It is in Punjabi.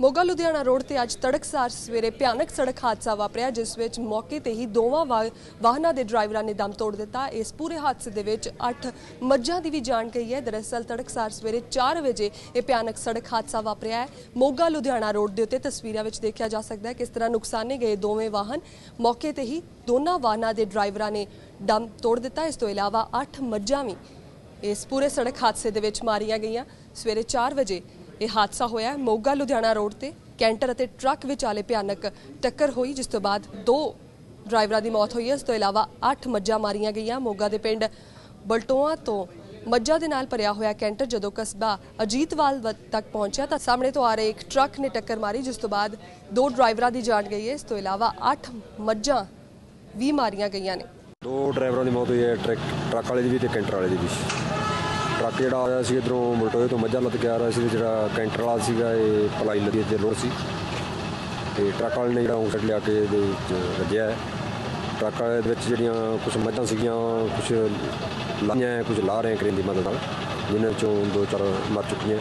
ਮੋਗਾ ਲੁਧਿਆਣਾ ਰੋਡ ਤੇ ਅੱਜ ਤੜਕਸਾਰ ਸਵੇਰੇ ਭਿਆਨਕ ਸੜਕ ਹਾਦਸਾ ਵਾਪਰਿਆ, ਜਿਸ ਵਿੱਚ ਮੌਕੇ ਤੇ ਹੀ ਦੋਵਾਂ ਵਾ- ਵਾਹਨਾਂ ਦੇ ਡਰਾਈਵਰਾਂ ਨੇ ਦਮ ਤੋੜ ਦਿੱਤਾ। ਇਸ ਪੂਰੇ ਹਾਦਸੇ ਦੇ ਵਿੱਚ 8 ਮੱਝਾਂ ਦੀ ਵੀ ਜਾਨ ਗਈ ਹੈ। ਦਰਅਸਲ ਤੜਕਸਾਰ ਸਵੇਰੇ 4 ਵਜੇ ਇਹ ਭਿਆਨਕ ਸੜਕ ਹਾਦਸਾ ਵਾਪਰਿਆ ਹੈ। ਮੋਗਾ ਲੁਧਿਆਣਾ ਰੋਡ ਦੇ ਉੱਤੇ ਤਸਵੀਰਾਂ ਵਿੱਚ ਦੇਖਿਆ ਜਾ ਸਕਦਾ ਹੈ ਕਿਸ ਤਰ੍ਹਾਂ ਨੁਕਸਾਨੇ ਗਏ ਦੋਵੇਂ ਵਾਹਨ। ਮੌਕੇ ਤੇ ਹੀ ਦੋਨਾਂ ਵਾਹਨਾਂ ਦੇ ਡਰਾਈਵਰਾਂ ਨੇ ਦਮ ਤੋੜ ਦਿੱਤਾ। ਇਸ ਤੋਂ ਇਲਾਵਾ 8 ਮੱਝਾਂ ਵੀ ਇਸ ਪੂਰੇ ਸੜਕ ਹਾਦਸੇ ਦੇ ਵਿੱਚ ਮਾਰੀਆਂ ਗਈਆਂ। ਸਵੇਰੇ 4 ਵਜੇ ਇਹ ਹਾਦਸਾ ਹੋਇਆ ਹੈ ਮੋਗਾ ਲੁਧਿਆਣਾ ਰੋਡ ਤੇ। ਕੈਂਟਰ ਅਤੇ ਟਰੱਕ ਵਿਚਾਲੇ ਭਿਆਨਕ ਟੱਕਰ ਹੋਈ, ਜਿਸ ਤੋਂ ਬਾਅਦ ਦੋ ਡਰਾਈਵਰਾਂ ਦੀ ਮੌਤ ਹੋਈ ਹੈ। ਇਸ ਤੋਂ ਇਲਾਵਾ 8 ਮੱਝਾਂ ਮਾਰੀਆਂ ਗਈਆਂ। ਮੋਗਾ ਦੇ ਪਿੰਡ ਬਲਟੋਆ ਤੋਂ ਮੱਝਾਂ ਦੇ ਨਾਲ ਭਰਿਆ ਹੋਇਆ ਕੈਂਟਰ ਜਦੋਂ ਕਸਬਾ ਅਜੀਤਵਾਲ ਤੱਕ ਪਹੁੰਚਿਆ, ਤਾਂ ਸਾਹਮਣੇ ਤੋਂ ਆ ਰਹੇ ਇੱਕ ਟਰੱਕ ਨੇ ਟੱਕਰ ਮਾਰੀ, ਜਿਸ ਤੋਂ ਬਾਅਦ ਦੋ ਡਰਾਈਵਰਾਂ ਦੀ ਜਾਨ ਗਈ ਹੈ। ਇਸ ਤੋਂ ਇਲਾਵਾ 8 ਮੱਝਾਂ ਵੀ ਮਾਰੀਆਂ ਗਈਆਂ ਨੇ। ਦੋ ਡਰਾਈਵਰਾਂ ਦੀ ਮੌਤ ਹੋਈ ਹੈ, ਟਰੱਕ ਟਰੱਕ ਵਾਲੇ ਦੀ ਵੀ ਤੇ ਕੈਂਟਰ ਵਾਲੇ ਦੀ ਵੀ। ਟਰੱਕ ਜਿਹੜਾ ਆਇਆ ਸੀ, ਇਧਰੋਂ ਮਲਟੋਏ ਤੋਂ ਮੱਝਾਂ ਲੱਦ ਕੇ ਆ ਰਿਹਾ ਸੀ ਤੇ ਜਿਹੜਾ ਕੈਂਟਰ ਵਾਲਾ ਸੀਗਾ, ਇਹ ਪਲਾਈ ਲੱਦੀ ਦੇ ਲੋੜ ਸੀ। ਤੇ ਟਰੱਕ ਵਾਲੇ ਨੇ ਜਿਹੜਾ ਉਂਗਲ ਲਿਆ ਕੇ ਇਹਦੇ ਵਿੱਚ ਵੱਜਿਆ। ਹੈ ਟਰੱਕ ਵਾਲੇ ਦੇ ਵਿੱਚ ਜਿਹੜੀਆਂ ਕੁਝ ਮੱਝਾਂ ਸੀਗੀਆਂ ਕੁਝ ਲਾਈਆਂ ਕੁਝ ਲਾ ਰਹੇ ਕ੍ਰੇਨ ਦੀ ਮਦਦ ਨਾਲ, ਜਿਨ੍ਹਾਂ ਵਿੱਚੋਂ ਦੋ ਚਾਰ ਮਰ ਚੁੱਕੀਆਂ।